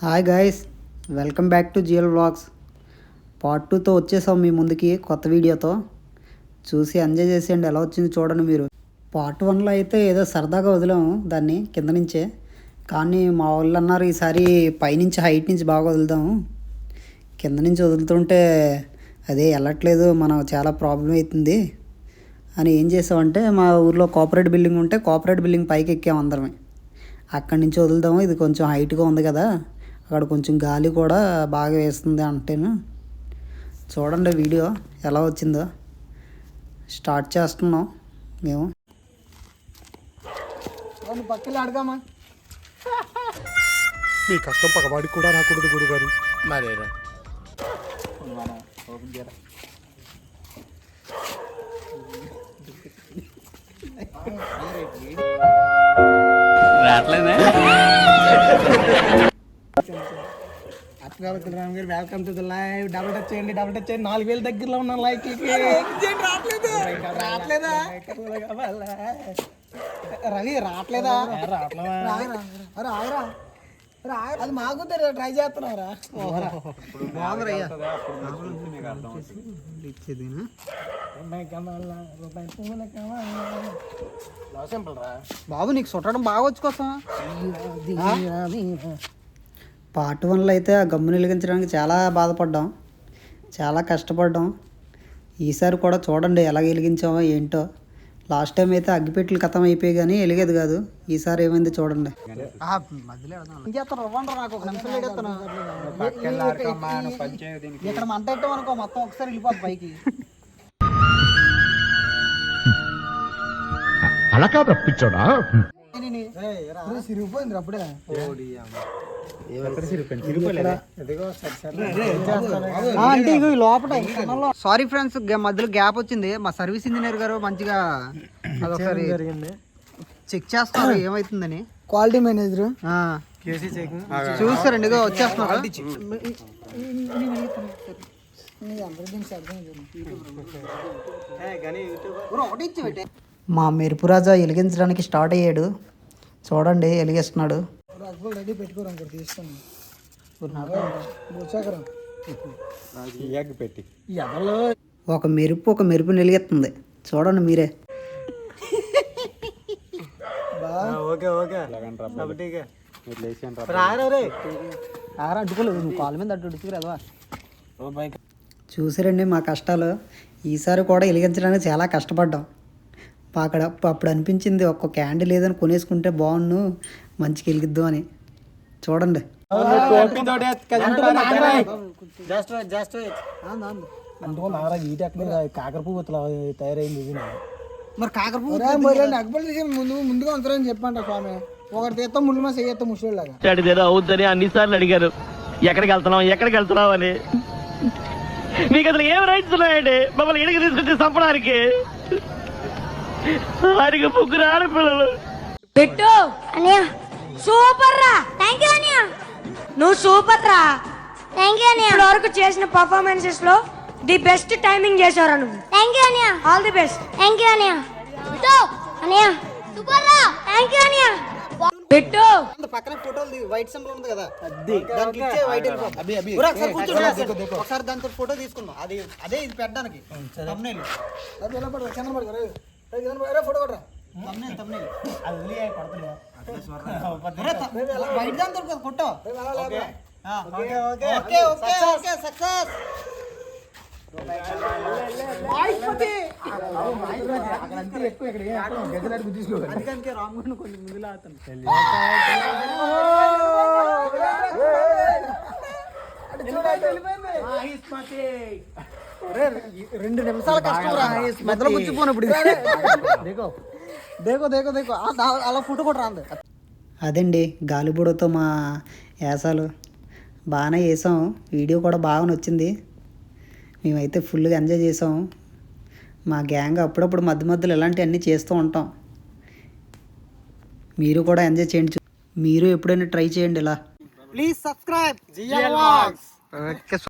Hi guys welcome back to GL blogs part టూతో వచ్చేసాం మీ ముందుకి కొత్త వీడియోతో. చూసి ఎంజాయ్ చేసేయండి. ఎలా వచ్చింది చూడండి మీరు. పార్ట్ వన్లో అయితే ఏదో సరదాగా వదిలాము దాన్ని కింద నుంచే. కానీ మా వాళ్ళు అన్నారు ఈసారి పైనుంచి హైట్ నుంచి బాగా వదులుదాము కింద నుంచి వదులుతుంటే అదే వెళ్ళట్లేదు మనం చాలా ప్రాబ్లం అవుతుంది అని ఏం చేసామంటే మా ఊర్లో కోఆపరేట్ బిల్డింగ్ ఉంటే కోఆపరేట్ బిల్డింగ్ పైకి ఎక్కాము అందరమే. అక్కడి నుంచి వదులుదాము ఇది కొంచెం హైట్గా ఉంది కదా. అక్కడ కొంచెం గాలి కూడా బాగా వేస్తుంది అంటేను. చూడండి వీడియో ఎలా వచ్చిందో. స్టార్ట్ చేస్తున్నాం మేము. అడగామా మీ కష్టం పగవాడికి కూడా రాకూడదు గురుగారు. మరేరా? రావట్లేదే? రామ్ గారు welcome to the live double touch చేయండి డబుల్ టచ్ చేయండి. నాలుగు వేల దగ్గరలో ఉన్న లైక్ రావట్లేదు? రావట్లేదా రవి రావట్లేదా? ఆగరా. అది మాకు ట్రై చేస్తున్నారా బాబు నీకు చుట్టడం బాగా వచ్చు కోసం పార్ట్ వన్లో అయితే ఆ గమ్మును వెలిగించడానికి చాలా బాధపడ్డాం. చాలా కష్టపడ్డాం. ఈసారి కూడా చూడండి ఎలా వెలిగించామో ఏంటో. లాస్ట్ టైం అయితే అగ్గిపెట్టెలు కథం అయిపోయి కానీ వెలిగేది కాదు. ఈసారి ఏమైంది చూడండి. ఇక్కడ మంట అనుకో మొత్తం ఒకసారి వెళ్ళిపోద్ది పైకి. అలా కాదు పిచ్చోడా? సిరిగిపోయింది అప్పుడే అంటే ఇగో ఈ లోపల సారీ ఫ్రెండ్స్ మధ్యలో గ్యాప్ వచ్చింది మా సర్వీస్ ఇంజనీర్ గారు మంచిగా అదొకసారి చెక్ చేస్తున్నారు ఏమైతుందని క్వాలిటీ మేనేజర్ ఆ. చూస్తారండి ఇగో వచ్చేస్తున్నారు మా మెరుపు రాజా వెలిగించడానికి స్టార్ట్ అయ్యాడు. చూడండి వెలిగిస్తున్నాడు. రెడీ పెట్టుకోరు అనుకో తీసుకుని భూచక్రం పెట్టి ఒక మెరుపు ఒక మెరుపు వెలిగిస్తుంది. చూడండి మీరే. ఓకే ఓకే ఆరా అడ్డుకోలేదు నువ్వు కాళ్ళ మీద అడ్డు అడ్డుకురాదవా చూసారండి మా కష్టాలు. ఈసారి కూడా వెలిగించడానికి చాలా కష్టపడ్డాం. అక్కడ అప్పుడు అనిపించింది ఒక్క క్యాండిల్ లేదని కొనేసుకుంటే బాగుండు మంచిగా వెలిగిద్దాం అని. చూడండి. కాకర పువ్వు తయారైంది మరి కాకరపూ అగ్బల్ ముందు ముందుగా ఉంచారని చెప్పండి స్వామి. ఒకటి తీస్తాం ముందు మా చెయ్యత్తాం ముసలిలాగా అడిగారు అవుద్దని అన్నిసార్లు అడిగారు. ఎక్కడికి వెళ్తున్నాం ఎక్కడికి వెళ్తున్నాం అని. మీకు అసలు ఏం రైట్స్ ఉన్నాయండి? మమ్మల్ని ఇడికి తీసుకొచ్చి చంపడానికి. వారికి ముగ్గురు ఆడపిల్లలు. పెట్టు. అనియా. సూపర్ రా థ్యాంక్ యూ అనియా. నువ్వు సూపర్ రా థ్యాంక్ యూ అనియా. ఇప్పటి వరకు చేసిన పర్ఫార్మెన్సెస్లో ది బెస్ట్ టైమింగ్ చేశారా నువ్వు. Thank you Aniya. All the best thank you Aniya. Aniya. Super రా థ్యాంక్ యూ అనియా. పెట్టు. పక్కన ఫోటోలు వైట్ సింబల్ ఉంది కదా. దానికి ఇచ్చే వైట్ ఒకసారి కూర్చో, ఒకసారి దాంతో ఫోటో తీసుకుందాం. అది అదే ఇది పెట్టడానికి. thumbnail. చంద్ర పడుకో రే ఫోటో కొట్టరా thumbnail, thumbnail. ఒరేయ్, త- వైట్ దాంతో కదా ఫోటో ఆ, okay. Okay okay okay success. అందుకనికే రాముడిని కొంచెం ముందు లాగుతాను రెండు నిమిషాల కష్టం కూర్చిపోను ఇప్పుడు దేకో. దేకో దేకో అలా ఫోటో కూడా రాంది. అదండి గాలిబుడతో మా యాసాలు. బాగానే వేసాం వీడియో కూడా బాగా నచ్చింది. మేమైతే ఫుల్గా ఎంజాయ్ చేసాం. మా గ్యాంగ్ అప్పుడప్పుడు మధ్య మధ్యలో ఇలాంటివన్నీ చేస్తూ ఉంటాం. మీరు కూడా ఎంజాయ్ చేయండి. మీరు ఎప్పుడైనా ట్రై చేయండి ఇలా. Please subscribe okay